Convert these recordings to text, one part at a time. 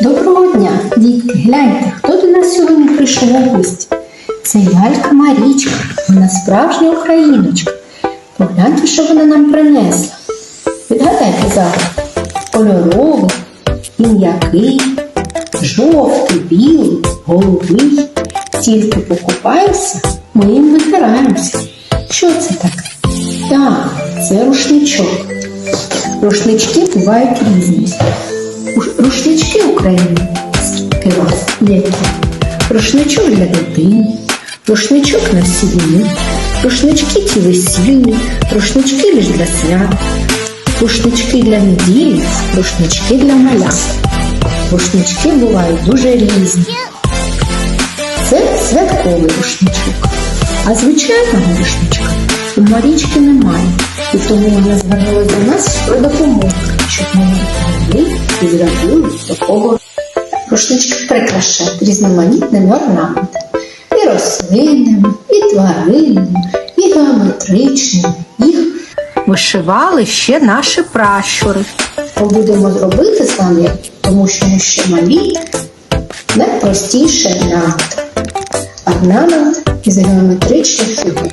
Доброго дня, дітки, гляньте, хто до нас сьогодні прийшов у гості. Це лялька Марічка, вона справжня україночка. Погляньте, що вона нам принесла. Відгадайте зараз. Кольоровий, і м'який, жовтий, білий, голубий. Тільки покупаємося, ми їм витираємося. Що це таке? Так, це рушничок. Рушнички бувають різні. Уш- Рушнички вас які? Рушничок для дитини, рушничок на сім'ї, рушнички ті весільні, рушнички лиш для свят, рушнички для неділі, рушнички для малят. Рушнички бувають дуже різні. Це святковий рушничок. А звичайного рушничка у Марічки немає. І тому вона звернулася до нас про допомогу, і зробили такого рушнички прикрашають різноманітними орнаментами. І рослинними, і тваринними, і геометричними. Їх вишивали ще наші пращури. Ми будемо зробити вами, тому що ми ще малі, найпростіший орнамент. Орнамент із геометричних фігур.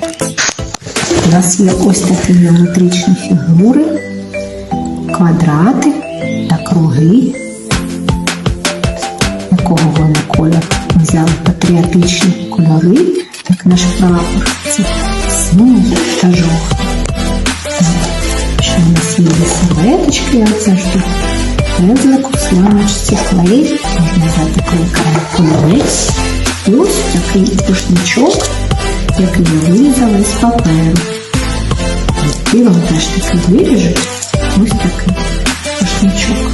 У нас є ось такі геометричні фігури, квадрати та круги. Якого вони? Ми взяли патріотичні кольори, як наш прапор. Це синій та жовтий. Що у нас є серветочки, як завжди. Пензлик сланочці, клей, можна взяти кольори. І ось такий рушничок, який я вирізала з паперу. Вам теж такий виріжуть. Ось такий рушничок.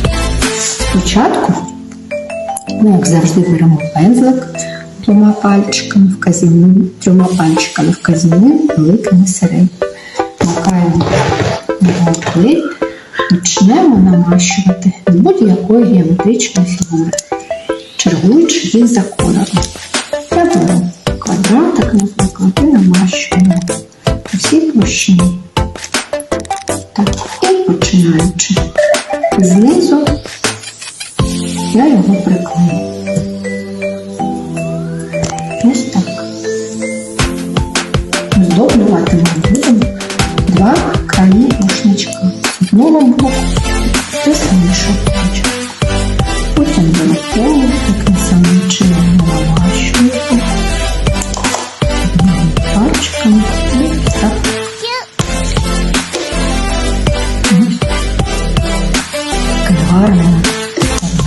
Спочатку ми, як завжди, беремо пензлик двома пальчиками вказівним, трьома пальчиками вказівним, великим і середнім. Макаємо його клей, почнемо намащувати з будь-якої геометричної фігури, чергуючи їх за кольором. Я беру квадратик, наприклад, і намащуємо всій площині. я його приклею. Ось так. Оздоблювати ми будемо два краї рушничка. З одного боку та з іншого боку. Потім беру коло, таким самим чином намащуємо. Пальчиками і так. Ось.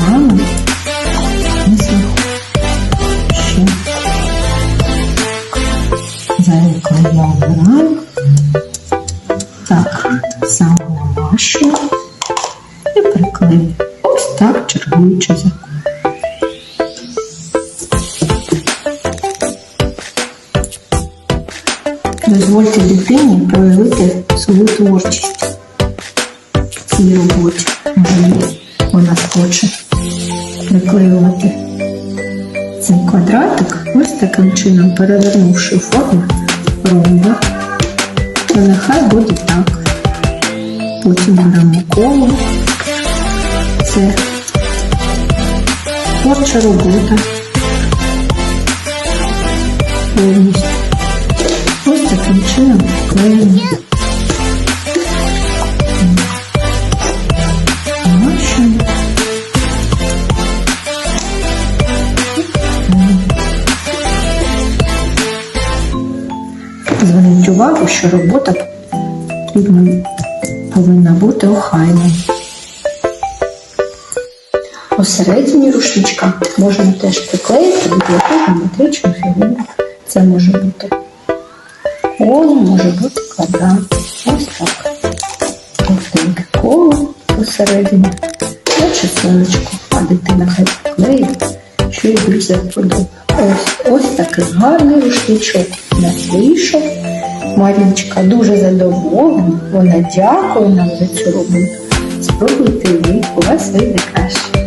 Такий Намащую і приклею. Ось так чергуючи за колом. Дозвольте дитині проявити свою творчість цій роботі. Може, вона хоче приклеювати цей квадратик ось таким чином, перевернувши форму ромба. То нехай буде так. Потім беремо коло. Це творча робота. Повністю. Ось таким чином клеїмо. Зверніть увагу, що робота потрібна повинна бути охайною. Посередині рушничка можна теж приклеїти будь-яку геометричну фігуру. Це може бути коло, може бути квадрат. Ось так. Жовтеньке коло посередині. Наче сонечко, а дитина хай приклеїть, що їй більше вподобає. Ось, ось такий гарний рушничок у нас вийшов. Марічка дуже задоволена. Вона дякує нам за цю роботу. Спробуйте її, у вас вийде краще.